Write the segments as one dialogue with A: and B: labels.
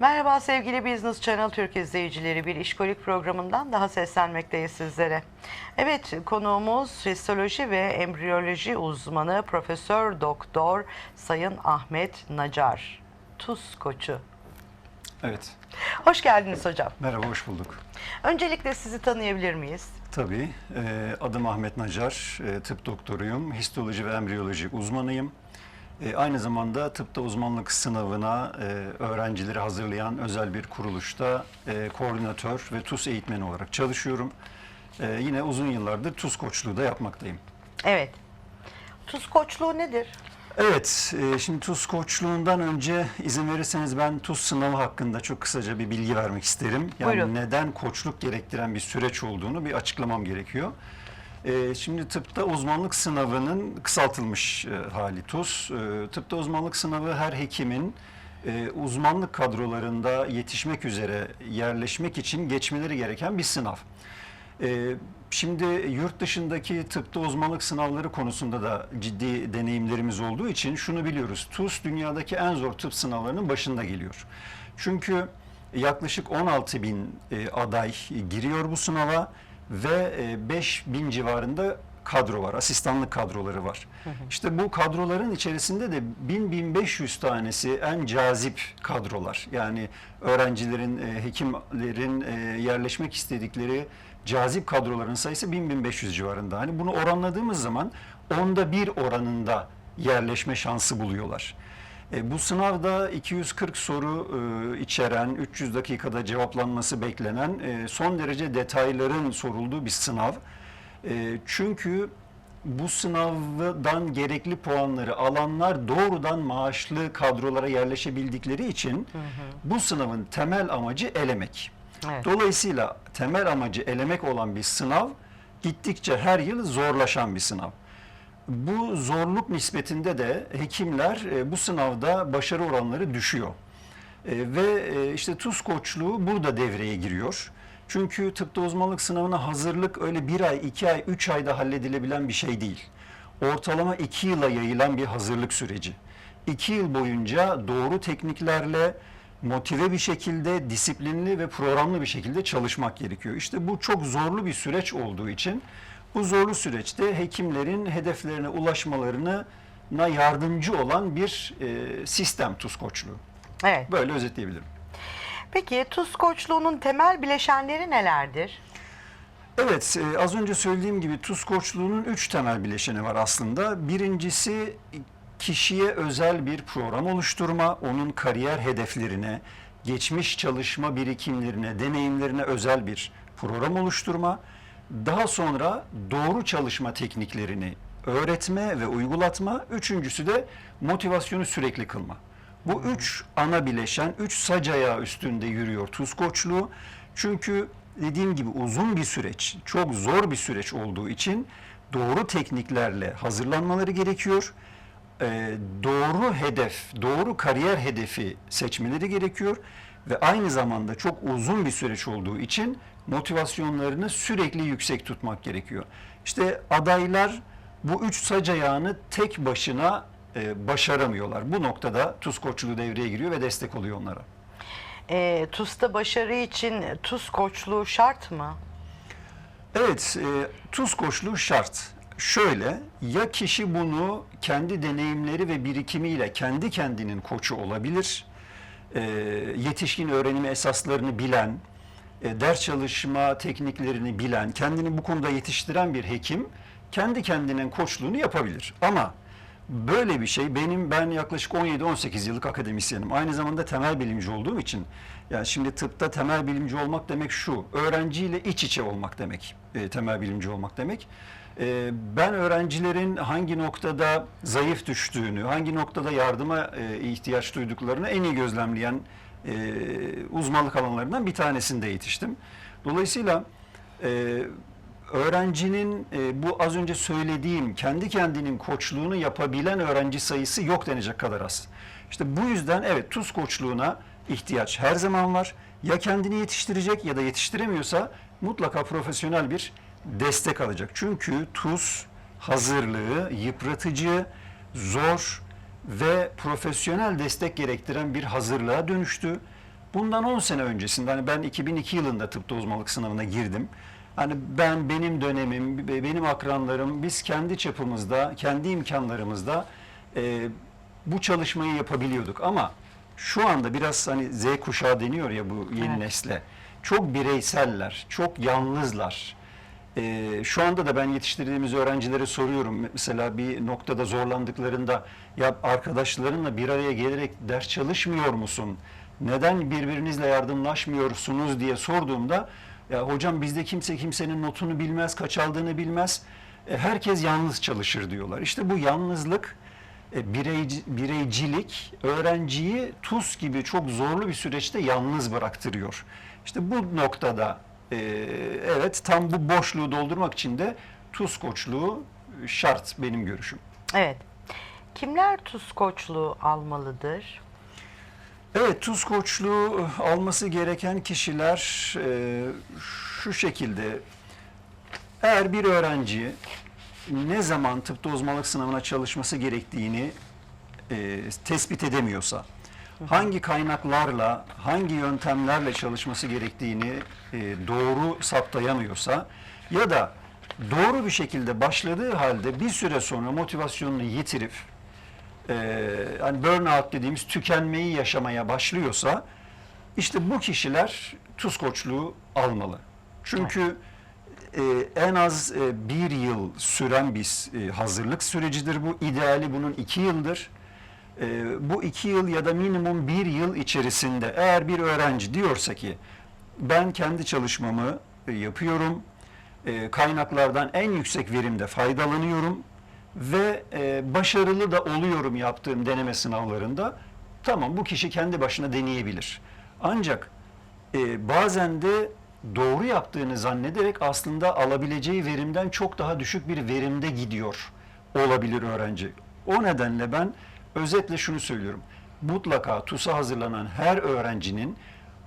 A: Merhaba sevgili Business Channel Türk izleyicileri. Bir işkolik programından daha seslenmekteyiz sizlere. Evet konuğumuz histoloji ve embriyoloji uzmanı Profesör Doktor Sayın Ahmet Nacar. TUS koçu.
B: Evet.
A: Hoş geldiniz hocam.
B: Merhaba, hoş bulduk.
A: Öncelikle sizi tanıyabilir miyiz?
B: Tabii, e, adım Ahmet Nacar, e, tıp doktoruyum, histoloji ve embriyoloji uzmanıyım. E, aynı zamanda tıpta uzmanlık sınavına e, öğrencileri hazırlayan özel bir kuruluşta e, koordinatör ve TUS eğitmeni olarak çalışıyorum. E, yine uzun yıllardır TUS koçluğu da yapmaktayım.
A: Evet. TUS koçluğu nedir?
B: Evet, e, şimdi TUS koçluğundan önce izin verirseniz ben TUS sınavı hakkında çok kısaca bir bilgi vermek isterim. Yani
A: Buyurun.
B: neden koçluk gerektiren bir süreç olduğunu bir açıklamam gerekiyor. E, Şimdi tıpta uzmanlık sınavının kısaltılmış e, hali TUS. E, Tıpta uzmanlık sınavı her hekimin e, uzmanlık kadrolarında yetişmek üzere yerleşmek için geçmeleri gereken bir sınav. Ee, Şimdi yurt dışındaki tıpta uzmanlık sınavları konusunda da ciddi deneyimlerimiz olduğu için şunu biliyoruz. TUS dünyadaki en zor tıp sınavlarının başında geliyor. Çünkü yaklaşık 16 bin e, aday giriyor bu sınava ve e, 5 bin civarında kadro var, asistanlık kadroları var. İşte bu kadroların içerisinde de 1000-1500 tanesi en cazip kadrolar. Yani öğrencilerin, e, hekimlerin e, yerleşmek istedikleri cazip kadroların sayısı 1000-1500 civarında. Hani bunu oranladığımız zaman onda bir oranında yerleşme şansı buluyorlar. E, bu sınavda 240 soru e, içeren, 300 dakikada cevaplanması beklenen e, son derece detayların sorulduğu bir sınav. E, çünkü bu sınavdan gerekli puanları alanlar doğrudan maaşlı kadrolara yerleşebildikleri için bu sınavın temel amacı elemek.
A: Evet.
B: Dolayısıyla temel amacı elemek olan bir sınav gittikçe her yıl zorlaşan bir sınav. Bu zorluk nispetinde de hekimler e, bu sınavda başarı oranları düşüyor. E, Ve e, işte TUS koçluğu burada devreye giriyor. Çünkü tıpta uzmanlık sınavına hazırlık öyle bir ay, iki ay, üç ayda halledilebilen bir şey değil. Ortalama iki yıla yayılan bir hazırlık süreci. İki yıl boyunca doğru tekniklerle motive bir şekilde, disiplinli ve programlı bir şekilde çalışmak gerekiyor. İşte bu çok zorlu bir süreç olduğu için bu zorlu süreçte hekimlerin hedeflerine ulaşmalarına yardımcı olan bir e, sistem TUS koçluğu.
A: Evet.
B: Böyle özetleyebilirim.
A: Peki TUS koçluğunun temel bileşenleri nelerdir?
B: Evet, e, az önce söylediğim gibi TUS koçluğunun üç temel bileşeni var aslında. Birincisi kişiye özel bir program oluşturma, onun kariyer hedeflerine, geçmiş çalışma birikimlerine, deneyimlerine özel bir program oluşturma. Daha sonra doğru çalışma tekniklerini öğretme ve uygulatma. Üçüncüsü de motivasyonu sürekli kılma. Bu üç ana bileşen, üç sac ayağı üstünde yürüyor tuz koçluğu. Çünkü dediğim gibi uzun bir süreç, çok zor bir süreç olduğu için doğru tekniklerle hazırlanmaları gerekiyor. Ee, doğru hedef, doğru kariyer hedefi seçmeleri gerekiyor ve aynı zamanda çok uzun bir süreç olduğu için motivasyonlarını sürekli yüksek tutmak gerekiyor. İşte adaylar bu üç sac ayağını tek başına e, başaramıyorlar. Bu noktada tuz koçluğu devreye giriyor ve destek oluyor onlara.
A: E, TUS'ta başarı için TUS koçluğu şart mı?
B: Evet, e, tuz koçluğu şart. Şöyle, ya kişi bunu kendi deneyimleri ve birikimiyle kendi kendinin koçu olabilir, e, yetişkin öğrenimi esaslarını bilen, e, ders çalışma tekniklerini bilen, kendini bu konuda yetiştiren bir hekim kendi kendinin koçluğunu yapabilir. Ama böyle bir şey benim ben yaklaşık 17-18 yıllık akademisyenim. Aynı zamanda temel bilimci olduğum için yani şimdi tıpta temel bilimci olmak demek şu. Öğrenciyle iç içe olmak demek. e, temel bilimci olmak demek. E, ben öğrencilerin hangi noktada zayıf düştüğünü, hangi noktada yardıma e, ihtiyaç duyduklarını en iyi gözlemleyen e, uzmanlık alanlarından bir tanesinde yetiştim. Dolayısıyla e, öğrencinin e, bu az önce söylediğim kendi kendinin koçluğunu yapabilen öğrenci sayısı yok denecek kadar az. İşte bu yüzden evet tuz koçluğuna ihtiyaç her zaman var. Ya kendini yetiştirecek ya da yetiştiremiyorsa mutlaka profesyonel bir destek alacak. Çünkü tuz hazırlığı yıpratıcı, zor ve profesyonel destek gerektiren bir hazırlığa dönüştü. Bundan 10 sene öncesinde hani ben 2002 yılında tıpta uzmanlık sınavına girdim. Hani ben benim dönemim, be- benim akranlarım biz kendi çapımızda, kendi imkanlarımızda e, bu çalışmayı yapabiliyorduk ama şu anda biraz hani Z kuşağı deniyor ya bu yeni
A: Evet.
B: nesle. Çok bireyseller, çok yalnızlar. Ee, şu anda da ben yetiştirdiğimiz öğrencilere soruyorum. Mesela bir noktada zorlandıklarında ya arkadaşlarınla bir araya gelerek ders çalışmıyor musun? Neden birbirinizle yardımlaşmıyorsunuz diye sorduğumda ya hocam bizde kimse kimsenin notunu bilmez, kaç aldığını bilmez. E, herkes yalnız çalışır diyorlar. İşte bu yalnızlık e, bireyci, bireycilik öğrenciyi TUS gibi çok zorlu bir süreçte yalnız bıraktırıyor. İşte bu noktada e, evet tam bu boşluğu doldurmak için de TUS koçluğu şart benim görüşüm.
A: Evet. Kimler tuz koçluğu almalıdır?
B: Evet TUS koçluğu alması gereken kişiler e, şu şekilde eğer bir öğrenci ne zaman tıpta uzmanlık sınavına çalışması gerektiğini e, tespit edemiyorsa, hangi kaynaklarla, hangi yöntemlerle çalışması gerektiğini e, doğru saptayamıyorsa ya da doğru bir şekilde başladığı halde bir süre sonra motivasyonunu yitirip e, hani burnout dediğimiz tükenmeyi yaşamaya başlıyorsa işte bu kişiler tuz koçluğu almalı. Çünkü e, en az e, bir yıl süren bir e, hazırlık sürecidir bu. İdeali bunun iki yıldır. E, bu iki yıl ya da minimum bir yıl içerisinde eğer bir öğrenci diyorsa ki ben kendi çalışmamı e, yapıyorum, e, kaynaklardan en yüksek verimde faydalanıyorum ve e, başarılı da oluyorum yaptığım deneme sınavlarında tamam bu kişi kendi başına deneyebilir. Ancak e, bazen de doğru yaptığını zannederek aslında alabileceği verimden çok daha düşük bir verimde gidiyor olabilir öğrenci. O nedenle ben özetle şunu söylüyorum. Mutlaka TUS'a hazırlanan her öğrencinin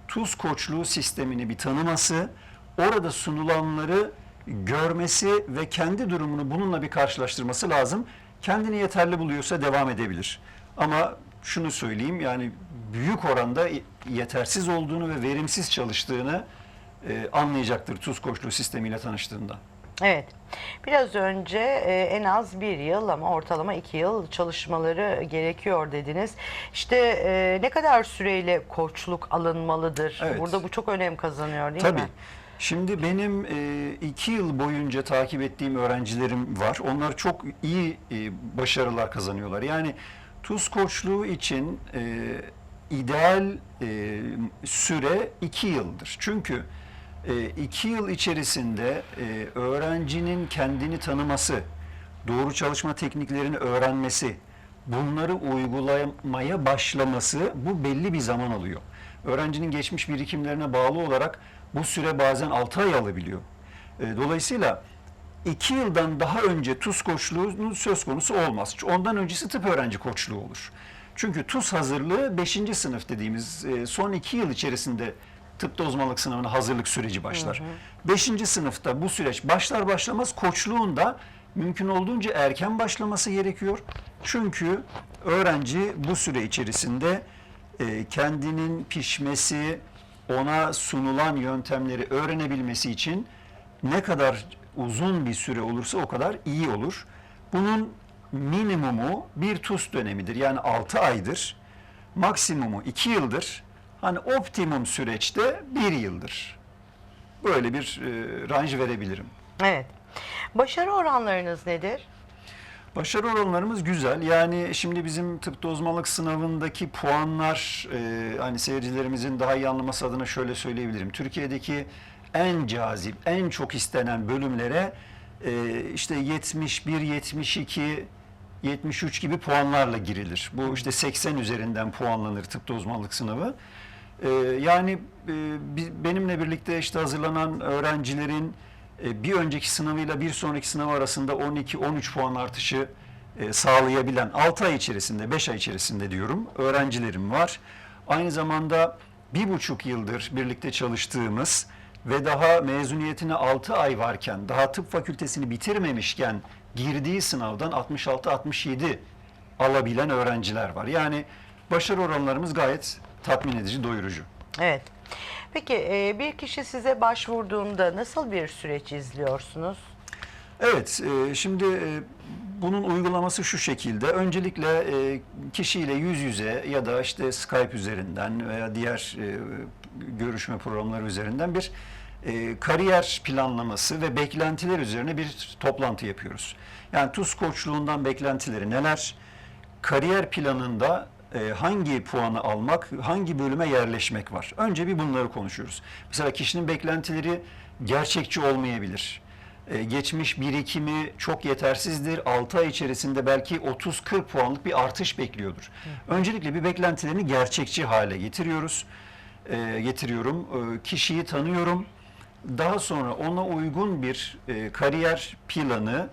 B: TUS koçluğu sistemini bir tanıması, orada sunulanları görmesi ve kendi durumunu bununla bir karşılaştırması lazım. Kendini yeterli buluyorsa devam edebilir. Ama şunu söyleyeyim yani büyük oranda yetersiz olduğunu ve verimsiz çalıştığını e, anlayacaktır TUS koçluğu sistemiyle tanıştığında.
A: Evet. Biraz önce e, en az bir yıl ama ortalama iki yıl çalışmaları gerekiyor dediniz. İşte e, ne kadar süreyle koçluk alınmalıdır?
B: Evet.
A: Burada bu çok önem kazanıyor değil
B: Tabii.
A: mi?
B: Şimdi benim e, iki yıl boyunca takip ettiğim öğrencilerim var. Onlar çok iyi e, başarılar kazanıyorlar. Yani tuz koçluğu için e, ideal e, süre iki yıldır. Çünkü e, iki yıl içerisinde e, öğrencinin kendini tanıması, doğru çalışma tekniklerini öğrenmesi, bunları uygulamaya başlaması bu belli bir zaman alıyor. Öğrencinin geçmiş birikimlerine bağlı olarak bu süre bazen 6 ay alabiliyor. E, Dolayısıyla 2 yıldan daha önce TUS koçluğunun söz konusu olmaz. Ondan öncesi tıp öğrenci koçluğu olur. Çünkü TUS hazırlığı 5. sınıf dediğimiz e, son 2 yıl içerisinde tıpta uzmanlık sınavına hazırlık süreci başlar. 5. sınıfta bu süreç başlar başlamaz koçluğun da mümkün olduğunca erken başlaması gerekiyor. Çünkü öğrenci bu süre içerisinde e, kendinin pişmesi, ona sunulan yöntemleri öğrenebilmesi için ne kadar uzun bir süre olursa o kadar iyi olur. Bunun minimumu bir TUS dönemidir. Yani 6 aydır. Maksimumu 2 yıldır. Hani optimum süreçte 1 yıldır. Böyle bir e, range verebilirim.
A: Evet. Başarı oranlarınız nedir?
B: Başarı oranlarımız güzel. Yani şimdi bizim tıpta uzmanlık sınavındaki puanlar e, hani seyircilerimizin daha iyi anlaması adına şöyle söyleyebilirim. Türkiye'deki en cazip, en çok istenen bölümlere e, işte 71, 72, 73 gibi puanlarla girilir. Bu işte 80 üzerinden puanlanır tıpta uzmanlık sınavı. E, yani e, bi- benimle birlikte işte hazırlanan öğrencilerin e, bir önceki sınavıyla bir sonraki sınav arasında 12-13 puan artışı e, sağlayabilen 6 ay içerisinde, 5 ay içerisinde diyorum öğrencilerim var. Aynı zamanda bir buçuk yıldır birlikte çalıştığımız ve daha mezuniyetine 6 ay varken, daha tıp fakültesini bitirmemişken girdiği sınavdan 66-67 alabilen öğrenciler var. Yani başarı oranlarımız gayet tatmin edici, doyurucu.
A: Evet. Peki e, bir kişi size başvurduğunda nasıl bir süreç izliyorsunuz?
B: Evet, e, şimdi e, bunun uygulaması şu şekilde. Öncelikle e, kişiyle yüz yüze ya da işte Skype üzerinden veya diğer e, görüşme programları üzerinden bir e, kariyer planlaması ve beklentiler üzerine bir toplantı yapıyoruz. Yani TUS koçluğundan beklentileri neler? Kariyer planında e, hangi puanı almak, hangi bölüme yerleşmek var? Önce bir bunları konuşuyoruz. Mesela kişinin beklentileri gerçekçi olmayabilir. E, geçmiş birikimi çok yetersizdir. 6 ay içerisinde belki 30-40 puanlık bir artış bekliyordur. Öncelikle bir beklentilerini gerçekçi hale getiriyoruz. E, getiriyorum. E, kişiyi tanıyorum. Daha sonra ona uygun bir e, kariyer planı,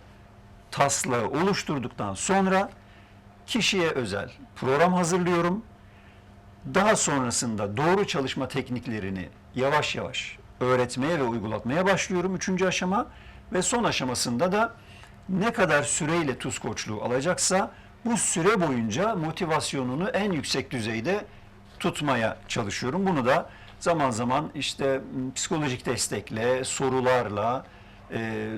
B: taslağı oluşturduktan sonra kişiye özel program hazırlıyorum. Daha sonrasında doğru çalışma tekniklerini yavaş yavaş öğretmeye ve uygulatmaya başlıyorum. Üçüncü aşama ve son aşamasında da ne kadar süreyle tuz koçluğu alacaksa bu süre boyunca motivasyonunu en yüksek düzeyde tutmaya çalışıyorum. Bunu da zaman zaman işte psikolojik destekle, sorularla, e,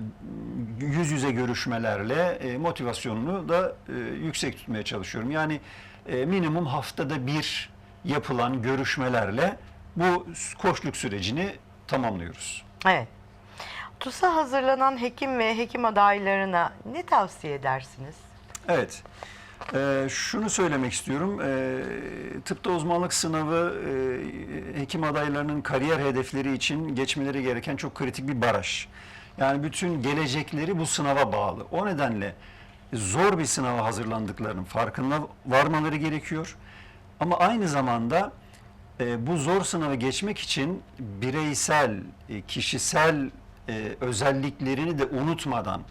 B: yüz yüze görüşmelerle e, motivasyonunu da e, yüksek tutmaya çalışıyorum. Yani e, minimum haftada bir yapılan görüşmelerle bu koçluk sürecini tamamlıyoruz.
A: Evet. TUS'a hazırlanan hekim ve hekim adaylarına ne tavsiye edersiniz?
B: Evet. Ee, şunu söylemek istiyorum. Ee, tıpta uzmanlık sınavı e, hekim adaylarının kariyer hedefleri için geçmeleri gereken çok kritik bir baraj. Yani bütün gelecekleri bu sınava bağlı. O nedenle zor bir sınava hazırlandıklarının farkında varmaları gerekiyor. Ama aynı zamanda e, bu zor sınavı geçmek için bireysel, e, kişisel e, özelliklerini de unutmadan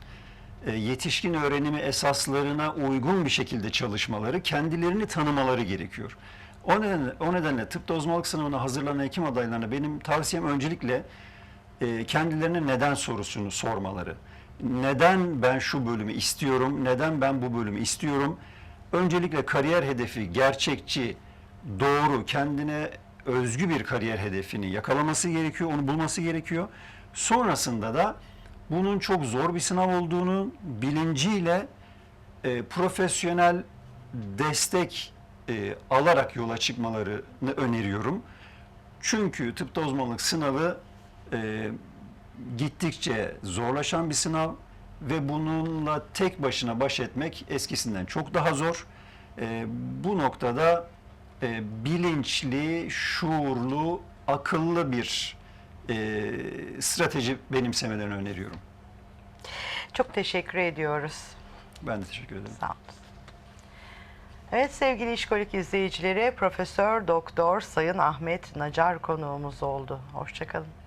B: e, yetişkin öğrenimi esaslarına uygun bir şekilde çalışmaları, kendilerini tanımaları gerekiyor. O nedenle, o nedenle tıpta uzmanlık sınavına hazırlanan hekim adaylarına benim tavsiyem öncelikle e, kendilerine neden sorusunu sormaları. Neden ben şu bölümü istiyorum, neden ben bu bölümü istiyorum? Öncelikle kariyer hedefi gerçekçi, doğru, kendine özgü bir kariyer hedefini yakalaması gerekiyor, onu bulması gerekiyor. Sonrasında da bunun çok zor bir sınav olduğunu bilinciyle e, profesyonel destek e, alarak yola çıkmalarını öneriyorum. Çünkü tıpta uzmanlık sınavı e, gittikçe zorlaşan bir sınav ve bununla tek başına baş etmek eskisinden çok daha zor. E, bu noktada e, bilinçli, şuurlu, akıllı bir e, strateji benimsemelerini öneriyorum.
A: Çok teşekkür ediyoruz.
B: Ben de teşekkür ederim.
A: Sağ olun. Evet sevgili işkolik izleyicileri Profesör Doktor Sayın Ahmet Nacar konuğumuz oldu. Hoşçakalın.